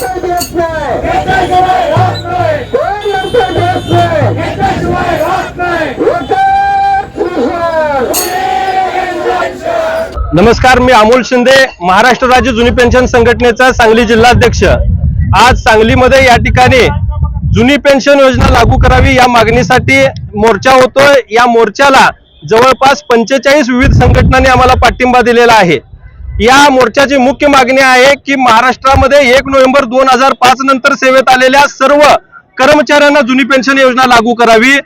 नंतर देत नाही कोण नंतर देत नाही नमस्कार मी अमोल शिंदे महाराष्ट्र राज्य जुनी पेन्शन संघटनेचा सांगली जिल्हाध्यक्ष. आज सांगलीमध्ये या ठिकाणी जुनी पेन्शन योजना लागू करावी या मागणीसाठी मोर्चा होतोय. या मोर्चाला जवळपास पंचेचाळीस विविध संघटनांनी आम्हाला पाठिंबा दिलेला आहे. या मोर्चाची मुख्य मागणी आहे की महाराष्ट्रामध्ये एक नोव्हेंबर दोन हजार पाच नंतर सेवेत आलेल्या सर्व कर्मचाऱ्यांना जुनी पेन्शन योजना लागू करावी.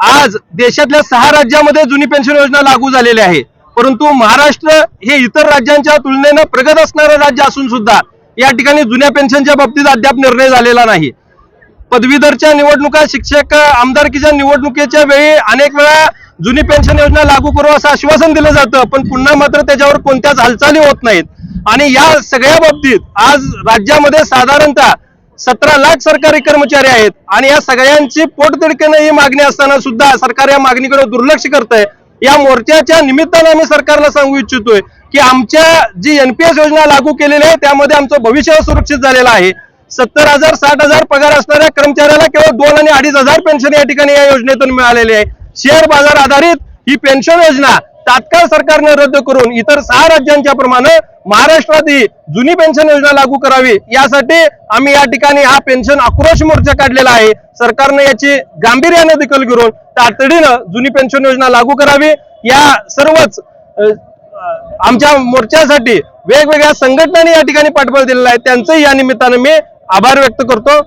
आज देशातल्या सहा राज्यामध्ये जुनी पेन्शन योजना लागू झालेली आहे. परंतु महाराष्ट्र हे इतर राज्यांच्या तुलनेनं प्रगत असणारं राज्य असून सुद्धा या ठिकाणी जुन्या पेन्शनच्या बाबतीत अद्याप निर्णय झालेला नाही. पदवीधरच्या निवडणुका शिक्षक आमदारकीच्या निवडणुकीच्या वेळी अनेक वेळा जुनी पेन्शन योजना लागू करू असं आश्वासन दिलं जातं पण पुन्हा मात्र त्याच्यावर कोणत्याच हालचाली होत नाहीत. आणि या सगळ्या बाबतीत आज राज्यामध्ये साधारणतः सतरा लाख सरकारी कर्मचारी आहेत आणि या सगळ्यांची पोटतिडकीनं ही मागणी असताना सुद्धा सरकार या मागणीकडे दुर्लक्ष करतंय. या मोर्चाच्या निमित्तानं आम्ही सरकारला सांगू इच्छितोय की आमच्या जी एनपीएस योजना लागू केलेली आहे त्यामध्ये आमचं भविष्य सुरक्षित झालेलं आहे. सत्तर हजार साठ हजार पगार असणाऱ्या कर्मचाऱ्याला केवळ दोन आणि अडीच हजार पेन्शन या ठिकाणी या योजनेतून मिळालेली आहे. शेअर बाजार आधारित ही पेन्शन योजना तात्काळ सरकारने रद्द करून इतर सहा राज्यांच्या प्रमाणे महाराष्ट्रात ही जुनी पेन्शन योजना लागू करावी. यासाठी आम्ही या ठिकाणी हा पेन्शन आक्रोश मोर्चा काढलेला आहे. सरकारने याची गांभीर्याने दखल घेऊन तातडीनं जुनी पेन्शन योजना लागू करावी. या सर्वच आमच्या मोर्चासाठी वेगवेगळ्या संघटनांनी या ठिकाणी पाठबळ दिलेला आहे. त्यांचंही या निमित्तानं मी आभार व्यक्त करतो.